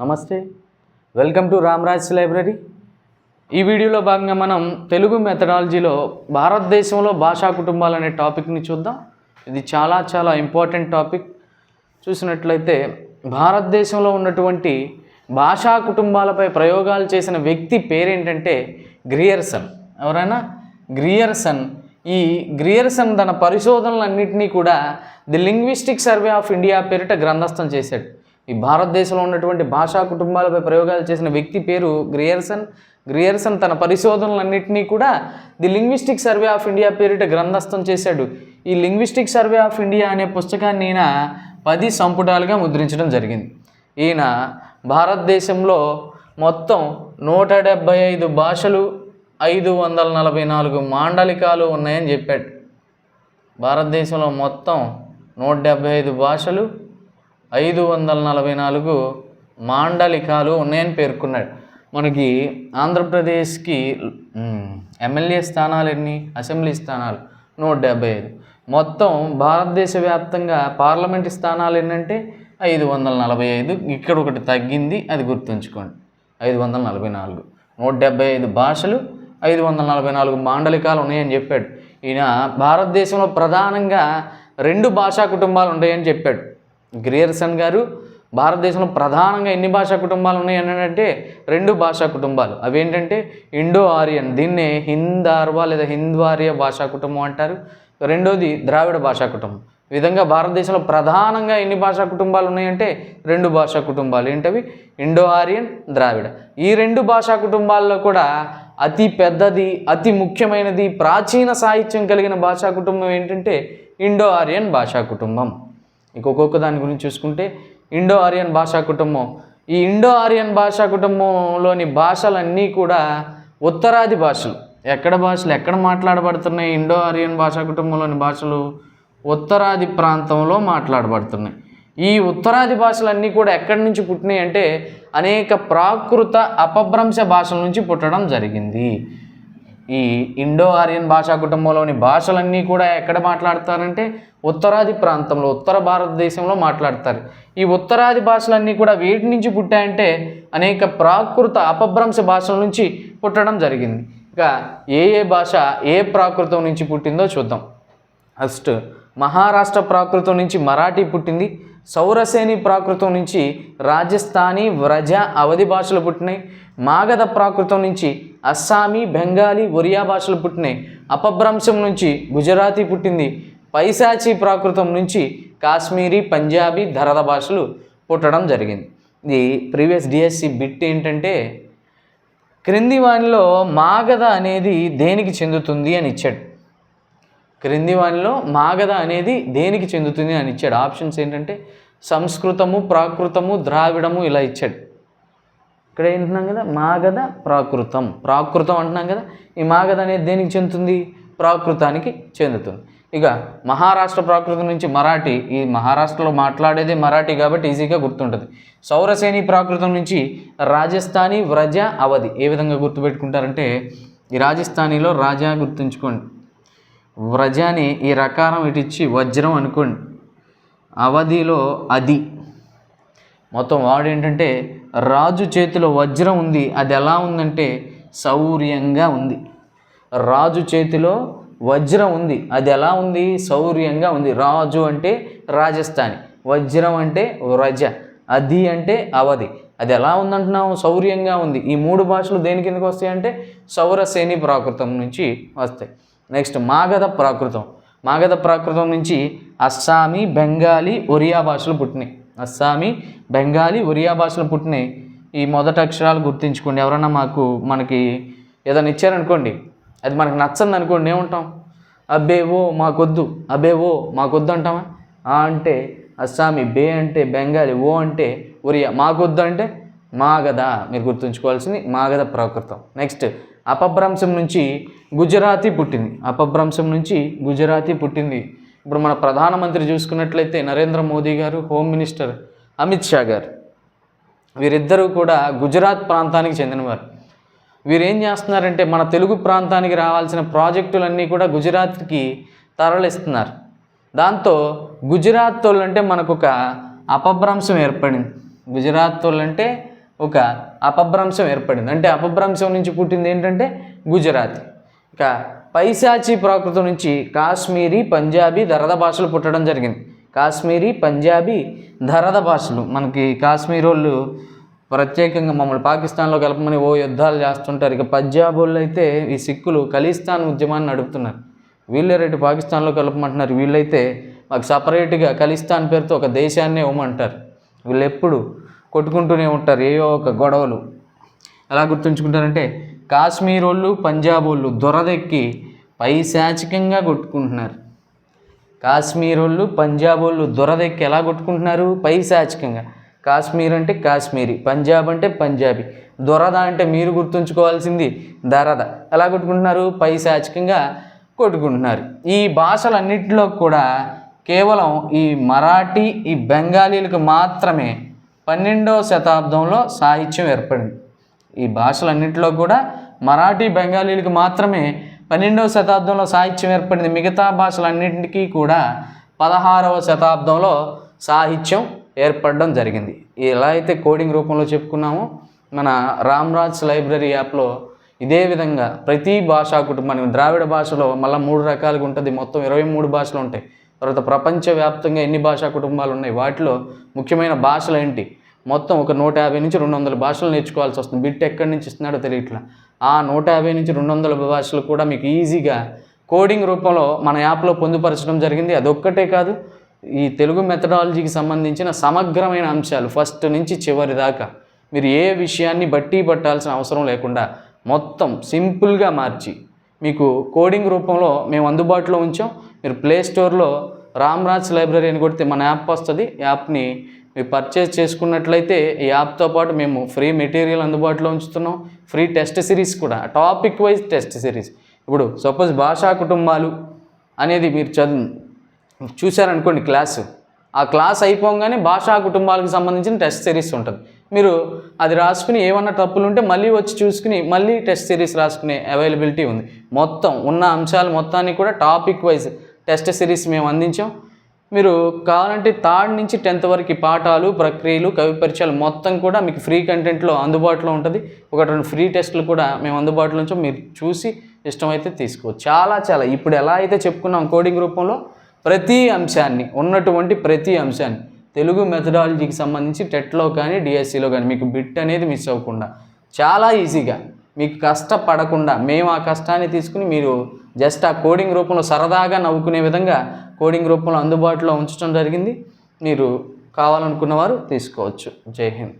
నమస్తే. Welcome to Ramraj library ఈ వీడియోలో భాగంగా మనం తెలుగు మెథడాలజీలో భారతదేశంలో భాషా కుటుంబాలు అనే టాపిక్ని చూద్దాం. ఇది చాలా చాలా ఇంపార్టెంట్ టాపిక్ చూసినట్లయితే భారతదేశంలో ఉన్నటువంటి భాషా కుటుంబాలపై ప్రయోగాలు చేసిన వ్యక్తి పేరేంటంటే గ్రియర్సన్. ఎవరైనా? గ్రియర్సన్. ఈ గ్రియర్సన్ తన పరిశోధనలన్నింటినీ కూడా the Linguistic Survey of India పేరిట గ్రంథస్థం చేశాడు. ఈ భారతదేశంలో ఉన్నటువంటి భాషా కుటుంబాలపై ప్రయోగాలు చేసిన వ్యక్తి పేరు గ్రియర్సన్. గ్రియర్సన్ తన పరిశోధనలన్నింటినీ కూడా the Linguistic Survey of India పేరిట గ్రంథస్థం చేశాడు. ఈ లింగ్విస్టిక్ సర్వే ఆఫ్ ఇండియా అనే పుస్తకాన్ని ఈయన పది సంపుటాలుగా ముద్రించడం జరిగింది. ఈయన భారతదేశంలో మొత్తం నూట డెబ్భై ఐదు భాషలు ఐదు వందల నలభై నాలుగు మాండలికాలు ఉన్నాయని చెప్పాడు. భారతదేశంలో మొత్తం నూట డెబ్భై ఐదు భాషలు ఐదు వందల నలభై నాలుగు మాండలికాలు ఉన్నాయని పేర్కొన్నాడు. మనకి ఆంధ్రప్రదేశ్కి ఎమ్మెల్యే స్థానాలు ఎన్ని? అసెంబ్లీ స్థానాలు నూట డెబ్బై ఐదు. మొత్తం భారతదేశ వ్యాప్తంగా పార్లమెంట్ స్థానాలు ఏంటంటే ఐదు వందల నలభై ఐదు. ఇక్కడ ఒకటి తగ్గింది అది గుర్తుంచుకోండి. ఐదు వందల నలభై నాలుగు. నూట డెబ్బై ఐదు భాషలు ఐదు వందల నలభై నాలుగు మాండలికాలు ఉన్నాయని చెప్పాడు. ఈయన భారతదేశంలో ప్రధానంగా రెండు భాషా కుటుంబాలు ఉన్నాయని చెప్పాడు. గ్రియర్సన్ గారు భారతదేశంలో ప్రధానంగా ఎన్ని భాషా కుటుంబాలు ఉన్నాయి అంటే రెండు భాషా కుటుంబాలు. అవేంటంటే ఇండో ఆరియన్ దీన్నే హిందార్వా లేదా హింద్వార్య భాషా కుటుంబం అంటారు. రెండోది ద్రావిడ భాషా కుటుంబం. ఈ విధంగా భారతదేశంలో ప్రధానంగా ఎన్ని భాషా కుటుంబాలు ఉన్నాయంటే రెండు భాషా కుటుంబాలు. ఏంటవి? Indo Aryan Dravida. ఈ రెండు భాషా కుటుంబాల్లో కూడా అతి పెద్దది అతి ముఖ్యమైనది ప్రాచీన సాహిత్యం కలిగిన భాషా కుటుంబం ఏంటంటే ఇండో ఆరియన్ భాషా కుటుంబం. ఇంకొక్కొక్క దాని గురించి చూసుకుంటే ఇండో ఆరియన్ భాషా కుటుంబం. ఈ ఇండో ఆరియన్ భాషా కుటుంబంలోని భాషలన్నీ కూడా ఉత్తరాది భాషలు. ఎక్కడ భాషలు ఎక్కడ మాట్లాడబడుతున్నాయి ఇండో ఆరియన్ భాషా కుటుంబంలోని భాషలు? ఉత్తరాది ప్రాంతంలో మాట్లాడబడుతున్నాయి. ఈ ఉత్తరాది భాషలన్నీ కూడా ఎక్కడి నుంచి పుట్టినాయి అంటే అనేక ప్రాకృత అపభ్రంశ భాషల నుంచి పుట్టడం జరిగింది. ఈ ఇండో ఆరియన్ భాషా కుటుంబంలోని భాషలన్నీ కూడా ఎక్కడ మాట్లాడతారంటే ఉత్తరాది ప్రాంతంలో ఉత్తర భారతదేశంలో మాట్లాడతారు. ఈ ఉత్తరాది భాషలన్నీ కూడా వేటి నుంచి పుట్టాయంటే అనేక ప్రాకృత అపభ్రంశ భాషల నుంచి పుట్టడం జరిగింది. ఇక ఏ ఏ భాష ఏ ప్రాకృతం నుంచి పుట్టిందో చూద్దాం. ఫస్ట్ మహారాష్ట్ర ప్రాకృతం నుంచి మరాఠీ పుట్టింది. సౌరసేని ప్రాకృతం నుంచి రాజస్థానీ వ్రజ అవధి భాషలు పుట్టినాయి. మాగధ ప్రాకృతం నుంచి అస్సామీ బెంగాలీ ఒరియా భాషలు పుట్టినాయి. అపభ్రంశం నుంచి గుజరాతీ పుట్టింది. పైశాచి ప్రాకృతం నుంచి కాశ్మీరీ పంజాబీ ధరద భాషలు పుట్టడం జరిగింది. ఇది ప్రీవియస్ డిఎస్సి బిట్ ఏంటంటే క్రింది వానిలో మాగధ అనేది దేనికి చెందుతుంది అని ఇచ్చాడు. క్రింది వానిలో మాగధ అనేది దేనికి చెందుతుంది అని ఇచ్చాడు. ఆప్షన్స్ ఏంటంటే సంస్కృతము ప్రాకృతము ద్రావిడము ఇలా ఇచ్చాడు. ఇక్కడ ఏంటున్నాం కదా? మాగధ ప్రాకృతం. ప్రాకృతం అంటున్నాం కదా? ఈ మాగధ అనేది దేనికి చెందుతుంది? ప్రాకృతానికి చెందుతుంది. ఇక మహారాష్ట్ర ప్రాకృతం నుంచి మరాఠీ ఈ మహారాష్ట్రలో మాట్లాడేదే మరాఠీ కాబట్టి ఈజీగా గుర్తుంటుంది. సౌరసేని ప్రాకృతం నుంచి రాజస్థానీ వ్రజ అవధి ఏ విధంగా గుర్తుపెట్టుకుంటారంటే ఈ రాజస్థానీలో రాజా గుర్తుంచుకోండి. వ్రజాని ఈ రకారం ఇటుచ్చి వజ్రం అనుకోండి. అవధిలో అది మొత్తం వాడు ఏంటంటే రాజు చేతిలో వజ్రం ఉంది అది ఎలా ఉందంటే శౌర్యంగా ఉంది. రాజు చేతిలో వజ్రం ఉంది అది ఎలా ఉంది? శౌర్యంగా ఉంది. రాజు అంటే రాజస్థాని వజ్రం అంటే వ్రజ అది అంటే అవధి. అది ఎలా ఉందంటున్నావు? శౌర్యంగా ఉంది. ఈ మూడు భాషలు దేని కిందకి వస్తాయి అంటే సౌరసేని ప్రాకృతం నుంచి వస్తాయి. నెక్స్ట్ మాగధ ప్రాకృతం. మాగధ ప్రాకృతం నుంచి అస్సామీ బెంగాలీ ఒరియా భాషలు పుట్టినాయి. అస్సామీ బెంగాలీ ఒరియా భాషలు పుట్టినాయి. ఈ మొదటి అక్షరాలు గుర్తుంచుకోండి. ఎవరన్నా మాకు మనకి ఏదైనా ఇచ్చారనుకోండి అది మనకు నచ్చంది అనుకోండి ఏముంటాం? అబ్బే ఓ మాకొద్దు. అబ్బే ఓ మాకొద్దు అంటామా? అంటే అస్సామీ బే అంటే బెంగాలీ ఓ అంటే ఒరియా. మాకొద్దు అంటే మాగధ. మీరు గుర్తుంచుకోవాల్సింది మాగధ ప్రాకృతం. నెక్స్ట్ అపభ్రంశం నుంచి గుజరాతీ పుట్టింది. అపభ్రంశం నుంచి గుజరాతీ పుట్టింది. ఇప్పుడు మన ప్రధానమంత్రి చూసుకున్నట్లయితే నరేంద్ర మోదీ గారు హోమ్ మినిస్టర్ అమిత్ షా గారు. వీరిద్దరూ కూడా గుజరాత్ ప్రాంతానికి చెందినవారు. వీరేం చేస్తున్నారంటే మన తెలుగు ప్రాంతానికి రావాల్సిన ప్రాజెక్టులన్నీ కూడా గుజరాత్కి తరలిస్తున్నారు. దాంతో గుజరాత్ తోళ్ళంటే మనకు ఒక అపభ్రంశం ఏర్పడింది. గుజరాత్ తోళ్ళంటే ఒక అపభ్రంశం ఏర్పడింది. అంటే అపభ్రంశం నుంచి పుట్టింది ఏంటంటే గుజరాతీ. ఇక పైశాచి ప్రాకృతం నుంచి కాశ్మీరీ పంజాబీ దరద భాషలు పుట్టడం జరిగింది. కాశ్మీరీ పంజాబీ దరద భాషలు. మనకి కాశ్మీర్ వాళ్ళు ప్రత్యేకంగా మమ్మల్ని పాకిస్తాన్లో కలపమని ఓ యుద్ధాలు చేస్తుంటారు. ఇక పంజాబ్ వాళ్ళు అయితే ఈ సిక్కులు ఖలిస్తాన్ ఉద్యమాన్ని నడుపుతున్నారు. వీళ్ళే రేటు పాకిస్తాన్లో కలపమంటున్నారు. వీళ్ళైతే మాకు సపరేట్గా ఖలిస్తాన్ పేరుతో ఒక దేశాన్నే ఇవ్వమంటారు. వీళ్ళు ఎప్పుడు కొట్టుకుంటూనే ఉంటారు ఏవో ఒక గొడవలు. ఎలా గుర్తుంచుకుంటారంటే కాశ్మీర్ వాళ్ళు పంజాబ్ వాళ్ళు దొరదెక్కి పైశాచికంగా కొట్టుకుంటున్నారు. కాశ్మీర్ వాళ్ళు పంజాబ్ వాళ్ళు దొరదెక్కి ఎలా కొట్టుకుంటున్నారు? పైశాచికంగా కాశ్మీర్ అంటే కాశ్మీరీ పంజాబ్ అంటే పంజాబీ. దొరద అంటే మీరు గుర్తుంచుకోవాల్సింది దరద. ఎలా కొట్టుకుంటున్నారు? పైశాచికంగా కొట్టుకుంటున్నారు. ఈ భాషలన్నింటిలో కూడా కేవలం ఈ మరాఠీ ఈ బెంగాలీలకు మాత్రమే పన్నెండవ శతాబ్దంలో సాహిత్యం ఏర్పడింది. ఈ భాషలన్నింటిలో కూడా మరాఠీ బెంగాలీలకు మాత్రమే పన్నెండవ శతాబ్దంలో సాహిత్యం ఏర్పడింది. మిగతా భాషలన్నింటికీ కూడా పదహారవ శతాబ్దంలో సాహిత్యం ఏర్పడడం జరిగింది. ఎలా అయితే కోడింగ్ రూపంలో చెప్పుకున్నామో మన రామ్రాజ్ లైబ్రరీ యాప్లో ఇదే విధంగా ప్రతి భాషా కుటుంబానికి ద్రావిడ భాషలో మళ్ళీ మూడు రకాలుగా ఉంటుంది. మొత్తం ఇరవై మూడు భాషలు ఉంటాయి. తర్వాత ప్రపంచవ్యాప్తంగా ఎన్ని భాషా కుటుంబాలు ఉన్నాయి? వాటిలో ముఖ్యమైన భాషలు ఏంటి? మొత్తం ఒక నూట యాభై నుంచి రెండు వందల భాషలు నేర్చుకోవాల్సి వస్తుంది. బిట్ ఎక్కడి నుంచి ఇస్తున్నాడో తెలియట్లా. ఆ నూట యాభై నుంచి రెండు వందల భాషలు కూడా మీకు ఈజీగా కోడింగ్ రూపంలో మన యాప్లో పొందుపరచడం జరిగింది. అదొక్కటే కాదు ఈ తెలుగు మెథడాలజీకి సంబంధించిన సమగ్రమైన అంశాలు ఫస్ట్ నుంచి చివరి దాకా మీరు ఏ విషయాన్ని బట్టి పట్టాల్సిన అవసరం లేకుండా మొత్తం సింపుల్గా మార్చి మీకు కోడింగ్ రూపంలో మేము అందుబాటులో ఉంచాం. మీరు ప్లే స్టోర్లో రామ్రాజ్ లైబ్రరీ అని కొడితే మన యాప్ వస్తుంది. యాప్ని మీరు పర్చేస్ చేసుకున్నట్లయితే ఈ యాప్తో పాటు మేము ఫ్రీ మెటీరియల్ అందుబాటులో ఉంచుతున్నాం. ఫ్రీ టెస్ట్ సిరీస్ కూడా టాపిక్ వైజ్ టెస్ట్ సిరీస్ ఇప్పుడు సపోజ్ భాషా కుటుంబాలు అనేది మీరు చదువు చూశారనుకోండి క్లాసు ఆ క్లాస్ అయిపోగానే భాషా కుటుంబాలకు సంబంధించిన టెస్ట్ సిరీస్ ఉంటుంది. మీరు అది రాసుకుని ఏమన్నా తప్పులు ఉంటే మళ్ళీ వచ్చి చూసుకుని మళ్ళీ టెస్ట్ సిరీస్ రాసుకునే అవైలబిలిటీ ఉంది. మొత్తం ఉన్న అంశాలు మొత్తాన్ని కూడా టాపిక్ వైజ్ టెస్ట్ సిరీస్ మేము అందించాం. మీరు కావాలంటే థర్డ్ నుంచి టెన్త్ వరకు పాఠాలు ప్రక్రియలు కవి పరిచయాలు మొత్తం కూడా మీకు ఫ్రీ కంటెంట్లో అందుబాటులో ఉంటుంది. ఒక రెండు ఫ్రీ టెస్టులు కూడా మేము అందుబాటులో ఉంచాం. మీరు చూసి ఇష్టమైతే తీసుకోవచ్చు. చాలా చాలా. ఇప్పుడు ఎలా అయితే చెప్పుకున్నాం కోడింగ్ రూపంలో ప్రతి అంశాన్ని ఉన్నటువంటి ప్రతి అంశాన్ని తెలుగు మెథడాలజీకి సంబంధించి టెట్లో కానీ డిఎస్సిలో కానీ మీకు బిట్ అనేది మిస్ అవ్వకుండా చాలా ఈజీగా మీకు కష్టపడకుండా మేము ఆ కష్టాన్ని తీసుకుని మీరు జస్ట్ ఆ కోడింగ్ రూపంలో సరదాగా నవ్వుకునే విధంగా కోడింగ్ రూపంలో అందుబాటులో ఉంచడం జరిగింది. మీరు కావాలనుకున్న వారు తీసుకోవచ్చు. జై హింద్.